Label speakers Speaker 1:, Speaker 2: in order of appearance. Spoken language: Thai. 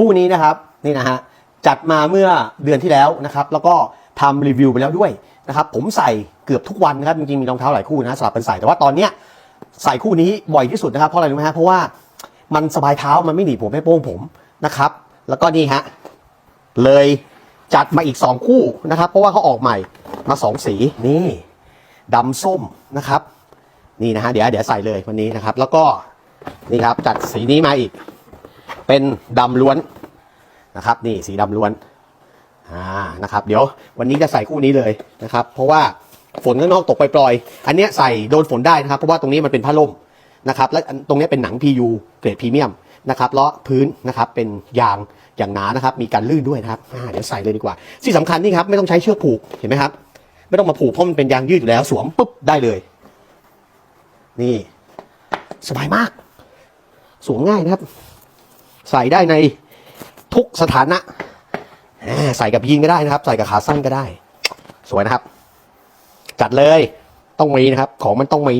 Speaker 1: คู่นี้นะครับนี่นะฮะจัดมาเมื่อเดือนที่แล้วนะครับ แล้วก็ทำรีวิวไปแล้วด้วยนะครับ ผมใส่เกือบทุกวันนะครับจริงๆมีรองเท้าหลายคู่นะสลับกันใส่แต่ว่าตอนเนี้ยใส่คู่นี้บ่อยที่สุดนะครับเพราะอะไรรู้ไหมฮะเพราะว่ามันสบายเท้ามันไม่หนีผมไม่โป้งผมนะครับ แล้วก็นี่ฮะเลยจัดมาอีก 2 คู่นะครับ เพราะว่าเขาออกใหม่มา 2 สีนี่ดำส้มนะครับ นี่นะฮะเดี๋ยวเดี๋ยวใส่เลยวันนี้นะครับ แล้วก็นี่ครับจัดสีนี้มาอีก เป็นดำล้วนนะครับ นี่สีดำล้วนอ่านะครับ เดี๋ยววันนี้จะใส่คู่นี้เลยนะครับ เพราะว่าฝนข้างนอกตกปล่อยๆอันเนี้ยใส่โดนฝนได้นะครับ เพราะว่าตรงนี้มันเป็นผ้าล่มนะครับ และตรงเนี้ยเป็นหนัง PU เกรดพรีเมียมนะครับล้อพื้นนะครับเป็นยางอย่างหนานะครับ มีการลื่นด้วยนะครับเดี๋ยวใส่เลยดีกว่าที่สำคัญนี่ครับไม่ต้องใช้เชือกผูกเห็นไหมครับ ไม่ต้องมาผูกเพราะมันเป็นยางยืดอยู่แล้วสวมปุ๊บได้เลย นี่ สบายมาก สวมง่ายนะครับ ใส่ได้ในทุกสถานะ ใส่กับยีนก็ได้นะครับ ใส่กับขาสั้นก็ได้ สวยนะครับ จัดเลย ต้องมีนะครับ ของมันต้องมี